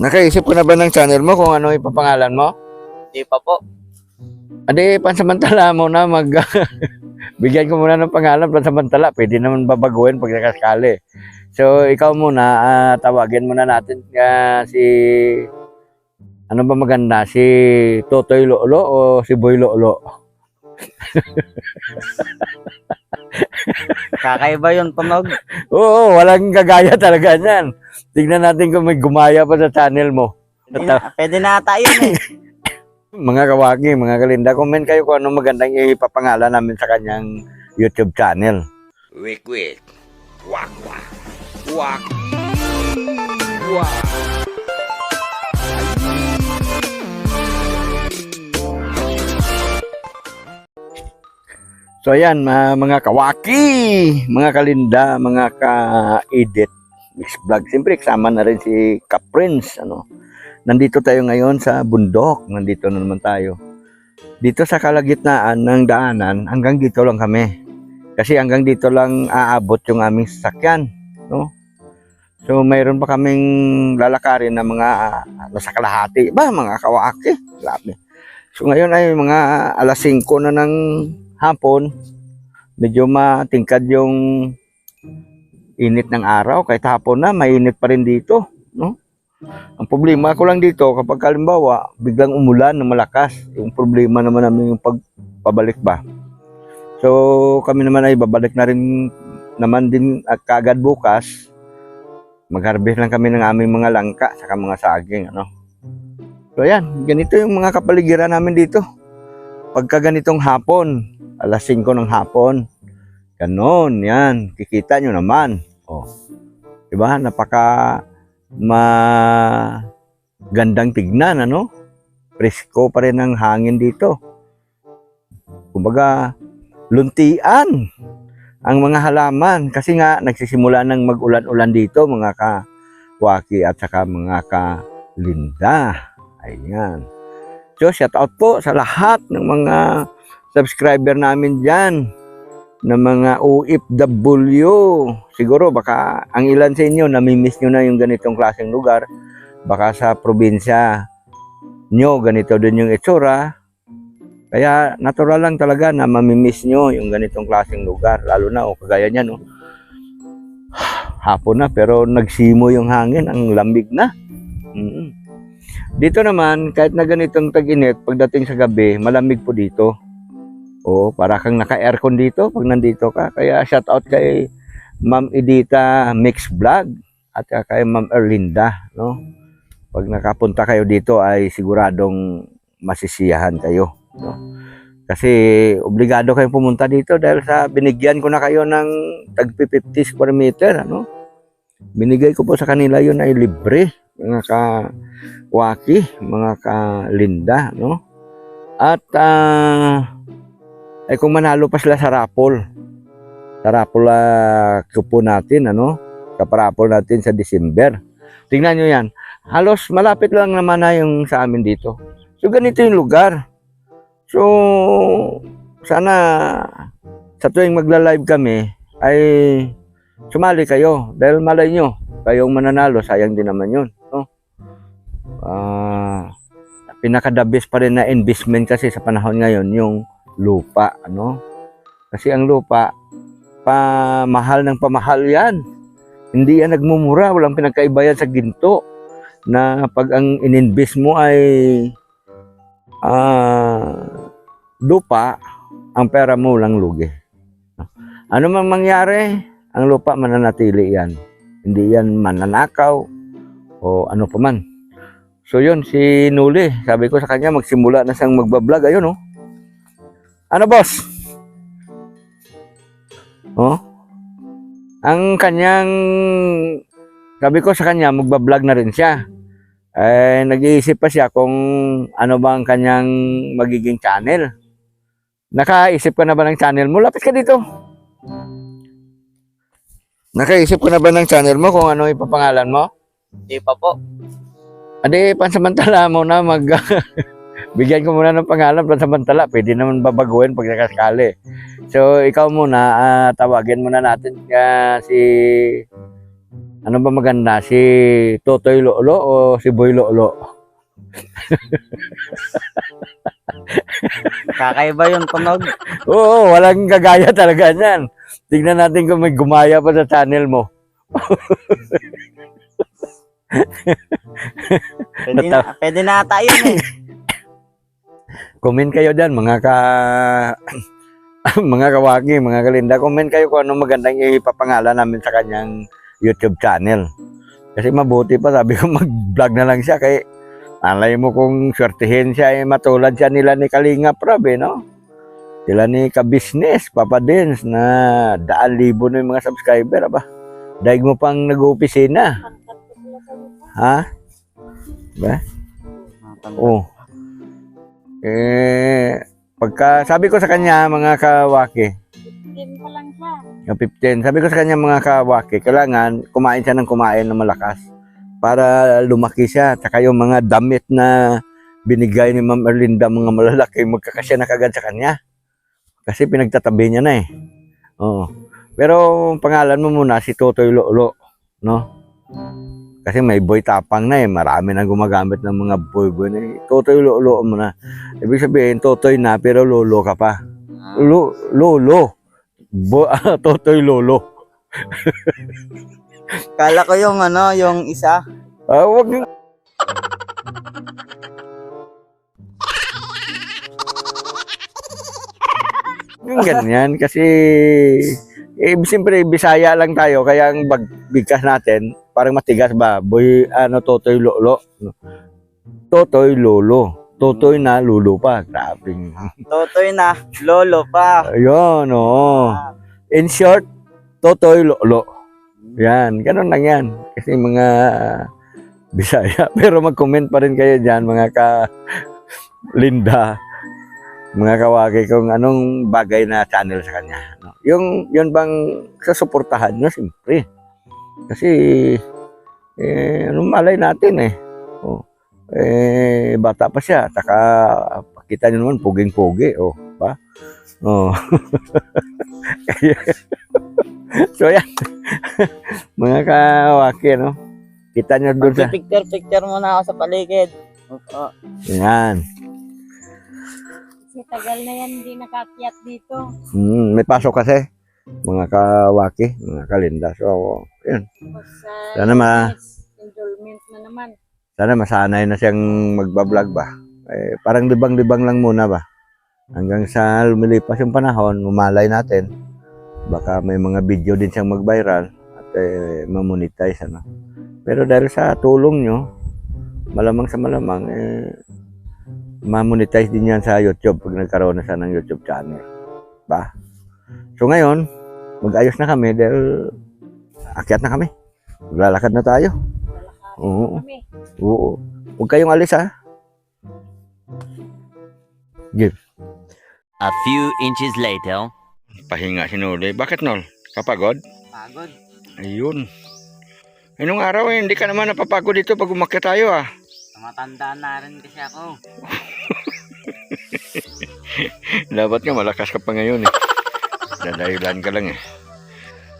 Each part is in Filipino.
Nakaisip ko na ba ng channel mo kung ano ipapangalan mo? Hindi pa po. Adi, pansamantala mo na mag... Bigyan ko muna ng pangalan, pansamantala. Pwede naman babaguhin pag nakaskali. So, ikaw muna, ah, tawagin muna natin ah, si... Ano ba maganda? Si Totoy Lolo o si Boy Lolo? Kakaiba yung tunog. Oo, walang gagaya talaga niyan. Tignan natin kung may gumaya pa sa channel mo. Pwede na, pwede na ata yun eh. Mga kawaki, mga kalinda, comment kayo kung anong magandang ipapangalan namin sa kanyang YouTube channel. Wik wik. Wak wak. Wak. Wak. So ayan, mga, mga kawaki, mga kalinda, mga ka-edit, mix vlog. Siyempre, kasama na rin si Kaprince. Ano. Nandito tayo ngayon sa bundok. Nandito na naman tayo. Dito sa kalagitnaan ng daanan, hanggang dito lang kami. Kasi hanggang dito lang aabot yung aming sasakyan. No? So mayroon pa kaming lalakarin na mga ah, nasa kalahati. Ba, mga kawaki. Grabe. So ngayon ay mga alas 5 na ng hapon, medyo matingkad yung init ng araw. Kahit hapon na, mainit pa rin dito. No? Ang problema ko lang dito, kapag halimbawa, biglang umulan na malakas, yung problema naman namin yung pagpabalik ba. So, kami naman ay babalik na rin naman din at kagad bukas. Mag-harvest lang kami ng aming mga langka, saka mga saging, ano. So, ayan, ganito yung mga kapaligiran namin dito pagka ganitong hapon, alas 5 ng hapon, ganon, yan, kikita nyo naman. Oh. Diba? Napaka magandang tignan, ano? Presko pa rin ang hangin dito. Kumbaga, luntian ang mga halaman kasi nga nagsisimula ng mag-ulan-ulan dito mga ka-waki at saka mga ka-linda. Ayan. So, shout out po sa lahat ng mga subscriber namin dyan na mga OFW. Siguro baka ang ilan sa inyo namimiss nyo na yung ganitong klaseng lugar. Baka sa probinsya nyo ganito din yung itsura. Kaya natural lang talaga na mamimiss nyo yung ganitong klaseng lugar. Lalo na, o kagaya niya, no? Hapon na, pero nagsimo yung hangin. Ang lamig na. Mm. Dito naman, kahit na ganitong tag-init, pagdating sa gabi, malamig po dito. Oo, para kang naka-aircon dito pag nandito ka. Kaya shout out kay Ma'am Edita Mix Vlog at kay Ma'am Erlinda, no? Pag nakapunta kayo dito ay siguradong masisiyahan kayo, no? Kasi obligado kayong pumunta dito dahil sa binigyan ko na kayo ng tag 50 square meter, ano? Binigay ko po sa kanila yun ay libre, mga ka waki, mga kalinda, no? At ah, ay kung manalo pa sila sa raffle, sa raffle uh, kupo natin, ano? Kaparapol natin sa December. Tingnan nyo yan. Halos malapit lang naman na yung sa amin dito. So ganito yung lugar. So sana sa tuwing magla-live kami ay sumali kayo dahil malay nyo kayong mananalo sayang din naman yun no? Ah, pinaka-the best pa rin na investment kasi sa panahon ngayon yung lupa, ano? Kasi ang lupa, pamahal ng pamahal yan. Hindi yan nagmumura, walang pinagkaiba yan sa ginto. Na pag ang ininvest mo ay ah, lupa, ang pera mo lang lugi. Ano man mangyari, ang lupa mananatili yan. Hindi yan mananakaw o ano pa man. So yun, si Nuli, sabi ko sa kanya, magsimula na siyang magbablog. Ayun, oh. Ano, boss? Oh? Ang kanyang, sabi ko sa kanya, magbablog na rin siya. Eh, nag-iisip pa siya kung ano ba ang kanyang magiging channel. Nakaisip ka na ba ng channel mo? Lapit ka dito. Nakaisip ka na ba ng channel mo kung ano ipapangalan mo? Hindi pa po. Adi, pansamantala mo na mag... Bigyan ko muna ng pangalan, pansamantala. Pwede naman babaguhin pag nakaskali. So, ikaw muna, ah, tawagin muna natin ah, si Ano ba maganda? Si Totoy Lolo o si Boy Lolo? Kakaiba yung tunog. Oo, walang gagaya talaga niyan. Tingnan natin kung may gumaya pa sa channel mo. Pwede na, pwede na ata yun eh. Comment kayo dyan, mga ka... mga kawaki, mga kalinda. Comment kayo kung anong magandang ipapangalan namin sa kanyang YouTube channel. Kasi mabuti pa, sabi ko mag-vlog na lang siya. Kaya alay mo kung swertihin siya, eh, matulad siya nila ni Kalinga Prab, eh, no? Sila ni Ka-Business, Papa Dins, na daan libo na yung mga subscriber, aba. Daig mo pang nag-uopisina. Ha? Ba? Oo. Eh, pagka, sabi ko sa kanya, mga kawaki, Game pa lang siya. yung 15, sabi ko sa kanya, mga kawaki, kailangan kumain siya ng kumain na malakas para lumaki siya. Tsaka yung mga damit na binigay ni Ma'am Erlinda, mga malalaki, magkakasya na kagad sa kanya. Kasi pinagtatabi niya na eh. Oo. Pero ang pangalan mo muna, si Totoy Lolo, no? Kasi may boy tapang na eh. Marami nang gumagamit ng mga boy-boy na eh. Totoy Lolo mo na. Ibig sabihin, Totoy na pero Lolo ka pa. Lo, lolo. Bo, ah, Totoy Lolo. Kala ko yung ano, yung isa. Ah, wag yung ganyan kasi eh, siyempre Bisaya lang tayo kaya ang bigkas natin parang matigas ba? Boy ano totoy lolo? Totoy lolo. Totoy na lulo pa grabe Totoy na, lolo pa. ayun oo. In short totoy lolo. Yan ganun lang yan. Kasi mga Bisaya pero mag-comment pa rin kayo diyan mga ka Linda mga kawagi kung anong bagay na channel sa kanya. No? Yung, yun bang sasuportahan nyo, siyempre. Kasi, eh, anong malay natin eh. Oh. Eh, bata pa siya. Taka, pakita nyo naman, puging-pugi. Oh, ba? Oh. So, yan. mga kawaki, no? Kita nyo doon sa... Picture-picture muna ako sa paligid. Opo. Yan. Kasi tagal na yan hindi nakakyat dito. Hmm, may pasok kasi. Mga kawaki, mga kalinda. So, yun. Sana ma- enrollment na naman. Sana masanay na siyang magbablog ba. Eh, parang libang-libang lang muna ba. Hanggang sa lumilipas yung panahon, umalay natin. Baka may mga video din siyang mag-viral at eh, mamonetize. Ano. Pero dahil sa tulong nyo, malamang sa malamang, eh, mamonetize din yan sa YouTube pag nagkaroon na siya ng YouTube channel. Ba? So ngayon, mag-ayos na kami dahil akyat na kami. Maglalakad na tayo. Oo. kami. Oo. Huwag kayong alis ha. A few inches later. Pahinga si Noli. Bakit Nol? Kapagod? Pagod. Ayun. Inong araw eh, hindi ka naman napapagod dito pag umakyat tayo ah. Tumatanda na rin kasi ako. Dapat nga malakas ka pa ngayon eh. Dadahilan ka lang eh.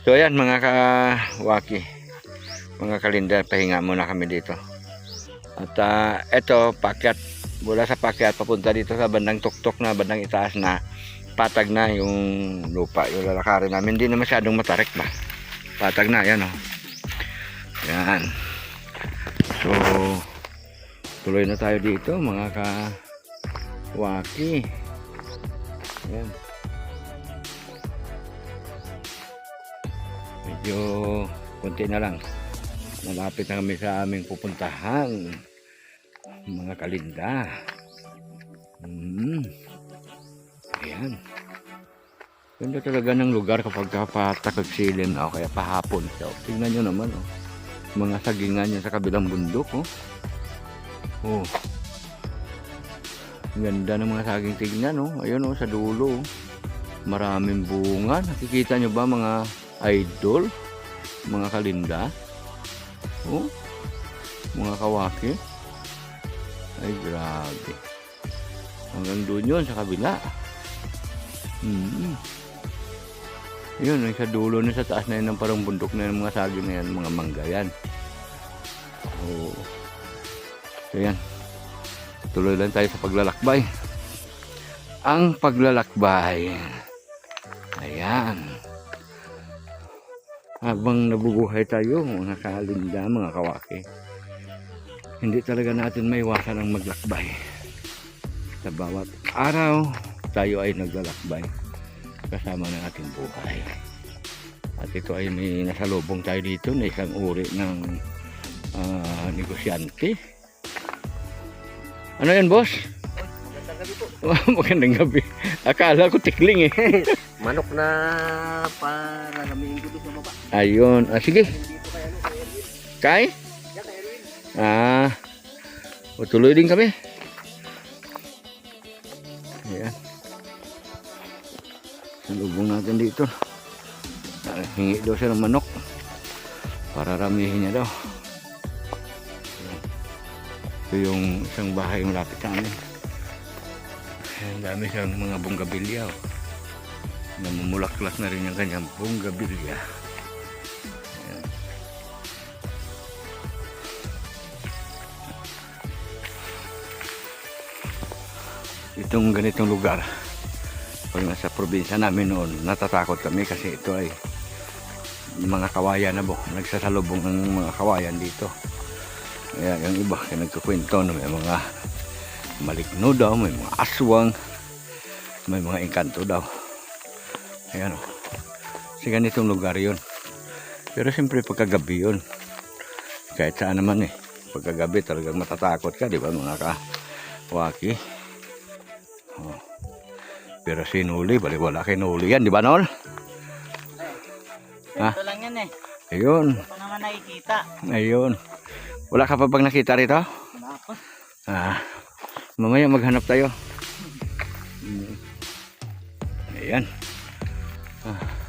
So ayan mga kawaki. Mga kalinda, pahinga muna kami dito. At ah, eto, pakyat. Mula sa pakyat, papunta dito sa bandang tuktok na, bandang itaas na. Patag na yung lupa, yung lalakarin namin. Hindi na masyadong matarik ba. Patag na, yan oh. Yan. So, tuloy na tayo dito mga kawaki. Ayan. Medyo konti na lang. Malapit na kami sa aming pupuntahan. Mga kalinda. Hmm. Ayan. Ganda talaga ng lugar kapag patakagsilin o kaya pahapon. So, tingnan nyo naman. Oh. Mga sagingan niya sa kabilang bundok. Oh. Oh. Ganda ng mga saging tignan, oh. Ayun, oh, sa dulo. oh. Maraming bunga. Nakikita nyo ba mga idol? Mga kalinda? Oh. Mga kawaki? Ay, grabe. Hanggang doon yun, sa kabila. Hmm. Yun, sa dulo na sa taas na yun, ng parang bundok na yun, mga saging na yan, mga mangga yan. Oo. So. Tuloy lang tayo sa paglalakbay. Ang paglalakbay. Ayan. Habang nabubuhay tayo, mga kalinda, mga kawaki. Hindi talaga natin maiwasan ang maglakbay. Sa bawat araw, tayo ay naglalakbay kasama ng ating buhay. At ito ay may nasalubong tayo dito na isang uri ng ah, negosyante. Ano yan, boss? Magandang gabi. Akala ko tikling eh. Manok na pararamihin ko doon sa baba. Ayun. Ah, sige. Kay? Ah. O, tuloy din kami. Ayan. Salubong natin dito. Ah, Hingi daw siya ng manok. Para ramihin niya daw. Ito yung isang bahay malapit sa amin. Ang dami siyang mga bonggabilya. Oh. Namumulaklak na rin yung kanyang bonggabilya. itong ganitong lugar pag nasa probinsya namin noon natatakot kami kasi ito ay mga kawayan na bo nagsasalubong ng mga kawayan dito kaya yung iba kaya nagkukwento na may mga maligno daw may mga aswang may mga engkanto daw ayan o kasi ganitong lugar yun pero siyempre pagkagabi yun kahit saan naman eh pagkagabi talagang matatakot ka di ba mga kawaki Oh. Pero sinuli, baliwala kay nuli yan, di ba Nol? Ha? Ito lang yan eh. Ayun, Ito naman nakikita. ayun. Wala ka pa bang nakita rito? Wala pa. Ah, mamaya maghanap tayo. Ayan. Ah.